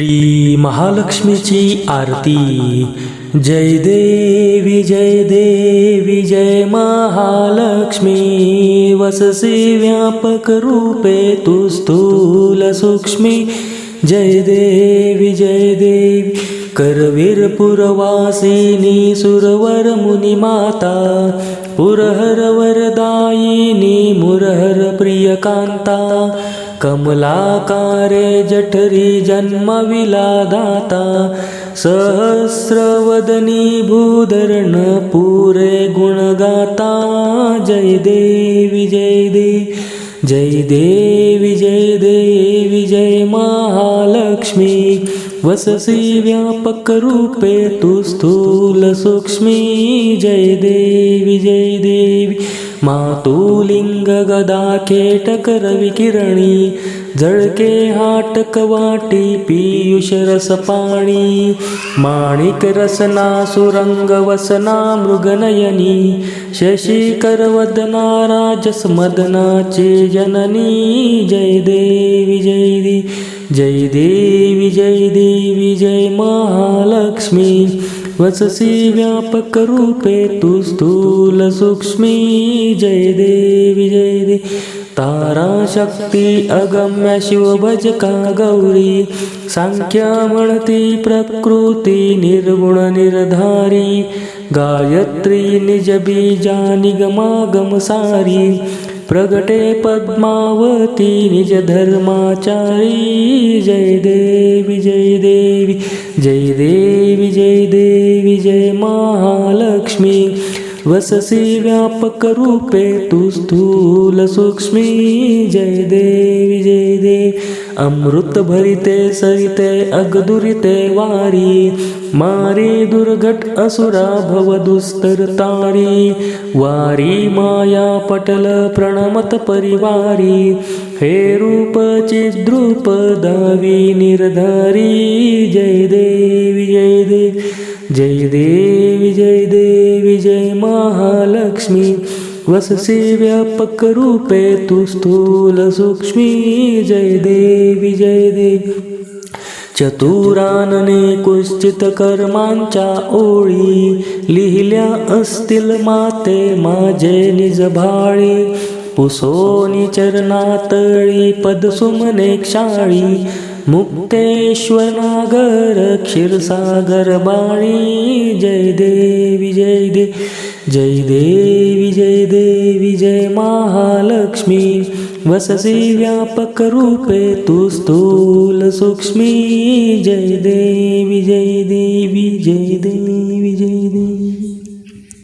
श्री महालक्ष्मीची आरती. जय देवी जय देवी जय महालक्ष्मी. वससी व्यापक रूपे तू स्थूल सूक्ष्मी. जय देवी जय देवी करवीर पुरवासिनी सुरवर मुनी माता. पुरहर वरदायिनी मुरहर प्रियकांता कमलाकारे जठरी जन्मविला दाता सहस्रवदनी भूधरण पुरे गुणगाता। जय देवी जय देवी जय देवी जय देवी जय महालक्ष्मी। वससी व्यापक रूपे तू स्थूल सूक्ष्मी। जय देवी जय देवी मातुलिंग गदा केटकर विकिरणी जळके हाटक वाटी पीयुष रस पाणी माणिक रसना सुरंग वसना मृगनयनी शशी करवदना राजस जननी जय देवी जय जय देवी जय देवी जय महालक्ष्मी। वससी व्यापक रूपे तू स्थूल सूक्ष्मी। जय देवी जय देवी तारा शक्ती अगम्य शिवभजका गौरी। सांख्य म्हणती प्रकृती निर्गुण निर्धारी। गायत्री निज बीजा निगमागम सारी प्रगटे पद्मावती निज धर्माचारी। जय देवी जय देवी जय देवी जय देवी, जय महालक्ष्मी। वससी व्यापक रूपे तू स्थूल सूक्ष्मी। जय देवी जय देवी। अमृत भरिते सरिते अगदुरिते वारी मारी दुर्घट असुरा भव दुस्तर तारी वारी माया पटल प्रणमत परिवारी हे रूप चिद्रूप दावी निर्धारी जय देवी जय देवी जय देवी जय देवी जय महालक्ष्मी वससे व्यापक रूपे तू स्थूल सूक्ष्मी जय देवी जय देवी। चतुरानने कुश्चित कर्मांच्या ओळी लिहिल्या असतील माते माझे निज भाळी। पुसोनी चरणातळी पदसुमने क्षाळी। मुक्तेश्वर नागर क्षीरसागर बाणी जय देवी जय देवी। जय देवी जय देवी, जय महालक्ष्मी। वससी व्यापक रूपे तू स्थूल सूक्ष्मी। जय देवी जय देवी जय देवी जय देवी